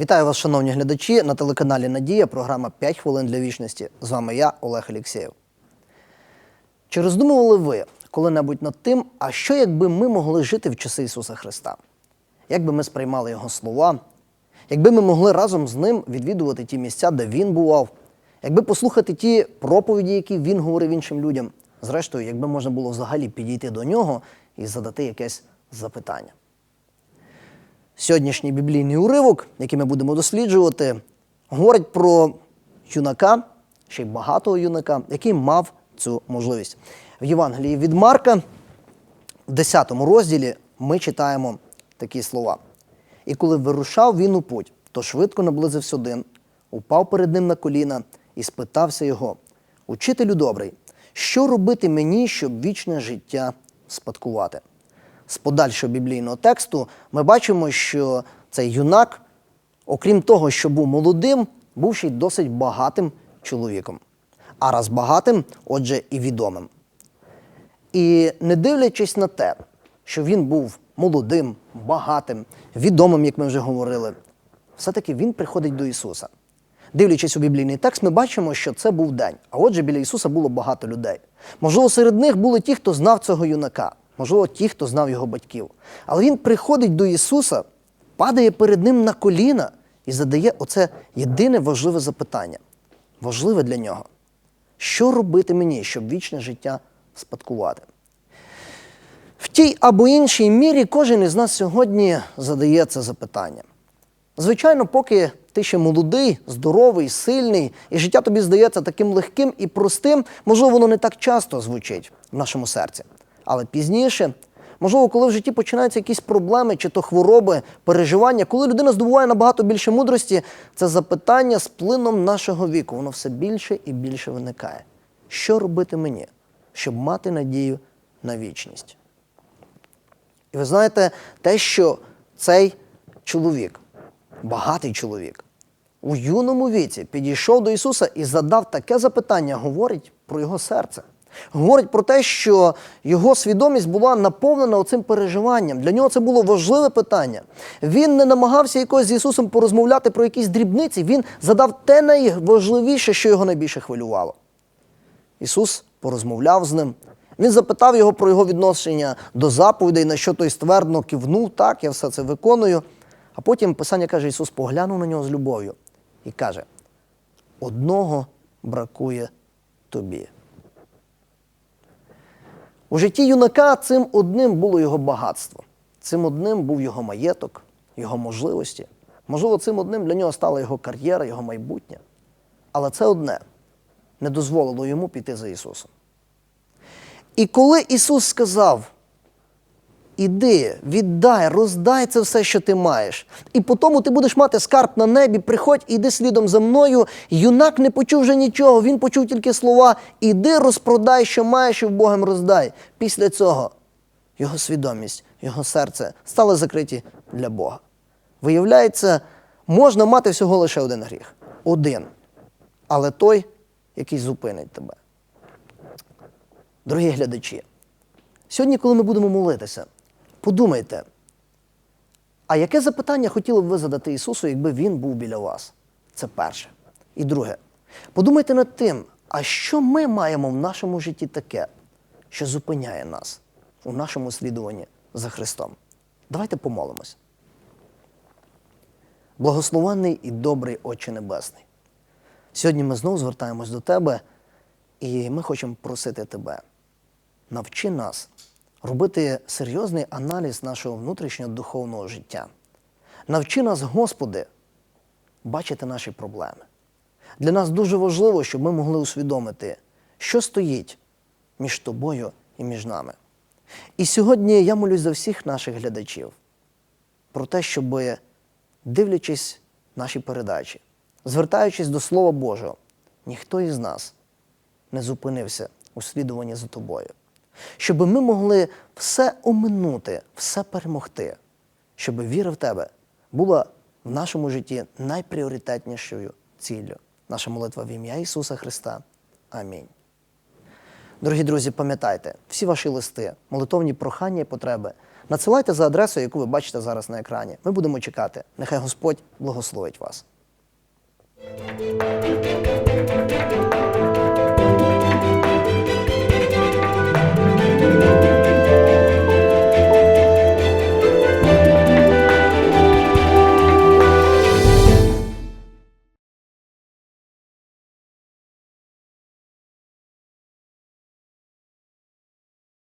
Вітаю вас, шановні глядачі, на телеканалі Надія, програма «5 хвилин для вічності. З вами я, Олег Алєксєєв. Чи роздумували ви коли-небудь над тим, а що якби ми могли жити в часи Ісуса Христа? Як би ми сприймали Його слова? Якби ми могли разом з ним відвідувати ті місця, де він бував, якби послухати ті проповіді, які він говорив іншим людям, зрештою, якби можна було взагалі підійти до нього і задати якесь запитання. Сьогоднішній біблійний уривок, який ми будемо досліджувати, говорить про юнака, ще й багатого юнака, який мав цю можливість. В Євангелії від Марка, в 10 розділі, ми читаємо такі слова. І коли вирушав він у путь, то швидко наблизився один, упав перед ним на коліна і спитався його: Учителю добрий, що робити мені, щоб вічне життя спадкувати? З подальшого біблійного тексту ми бачимо, що цей юнак, окрім того, що був молодим, був ще й досить багатим чоловіком. А раз багатим, отже, і відомим. І не дивлячись на те, що він був молодим, багатим, відомим, як ми вже говорили, все-таки він приходить до Ісуса. Дивлячись у біблійний текст, ми бачимо, що це був день. А отже, біля Ісуса було багато людей. Можливо, серед них були ті, хто знав цього юнака, можливо, ті, хто знав його батьків. Але він приходить до Ісуса, падає перед ним на коліна і задає оце єдине важливе запитання. Важливе для нього. Що робити мені, щоб вічне життя спадкувати? В тій або іншій мірі кожен із нас сьогодні задає це запитання. Звичайно, поки ти ще молодий, здоровий, сильний, і життя тобі здається таким легким і простим, можливо, воно не так часто звучить в нашому серці. Але пізніше, можливо, коли в житті починаються якісь проблеми, чи то хвороби, переживання, коли людина здобуває набагато більше мудрості, це запитання з плином нашого віку, воно все більше і більше виникає. Що робити мені, щоб мати надію на вічність? І ви знаєте, те, що цей чоловік, багатий чоловік, у юному віці підійшов до Ісуса і задав таке запитання, говорить про його серце. Говорить про те, що його свідомість була наповнена оцим переживанням. Для нього це було важливе питання. Він не намагався якось з Ісусом порозмовляти про якісь дрібниці. Він задав те найважливіше, що його найбільше хвилювало. Ісус порозмовляв з ним. Він запитав його про його відношення до заповідей, на що той ствердно кивнув, так, я все це виконую. А потім Писання каже, Ісус поглянув на нього з любов'ю і каже: одного бракує тобі. У житті юнака цим одним було його багатство, цим одним був його маєток, його можливості. Можливо, цим одним для нього стала його кар'єра, його майбутнє. Але це одне не дозволило йому піти за Ісусом. І коли Ісус сказав, іди, віддай, роздай це все, що ти маєш, і по тому ти будеш мати скарб на небі, приходь і йди слідом за мною. Юнак не почув вже нічого, він почув тільки слова Іди, розпродай, що маєш, і в Богом роздай. Після цього його свідомість, його серце стали закриті для Бога. Виявляється, можна мати всього лише один гріх. Один. Але той, який зупинить тебе. Дорогі глядачі, сьогодні, коли ми будемо молитися, подумайте, а яке запитання хотіли б ви задати Ісусу, якби Він був біля вас? Це перше. І друге, подумайте над тим, а що ми маємо в нашому житті таке, що зупиняє нас у нашому слідуванні за Христом? Давайте помолимось. Благословенний і добрий Отче Небесний. Сьогодні ми знову звертаємось до Тебе, і ми хочемо просити Тебе. Навчи нас робити серйозний аналіз нашого внутрішнього духовного життя. Навчи нас, Господи, бачити наші проблеми. Для нас дуже важливо, щоб ми могли усвідомити, що стоїть між тобою і між нами. І сьогодні я молюсь за всіх наших глядачів про те, щоб, дивлячись наші передачі, звертаючись до Слова Божого, ніхто із нас не зупинився у слідуванні за тобою. Щоб ми могли все оминути, все перемогти, щоб віра в тебе була в нашому житті найпріоритетнішою ціллю. Наша молитва в ім'я Ісуса Христа. Амінь. Дорогі друзі, пам'ятайте, всі ваші листи, молитовні прохання і потреби надсилайте за адресою, яку ви бачите зараз на екрані. Ми будемо чекати. Нехай Господь благословить вас.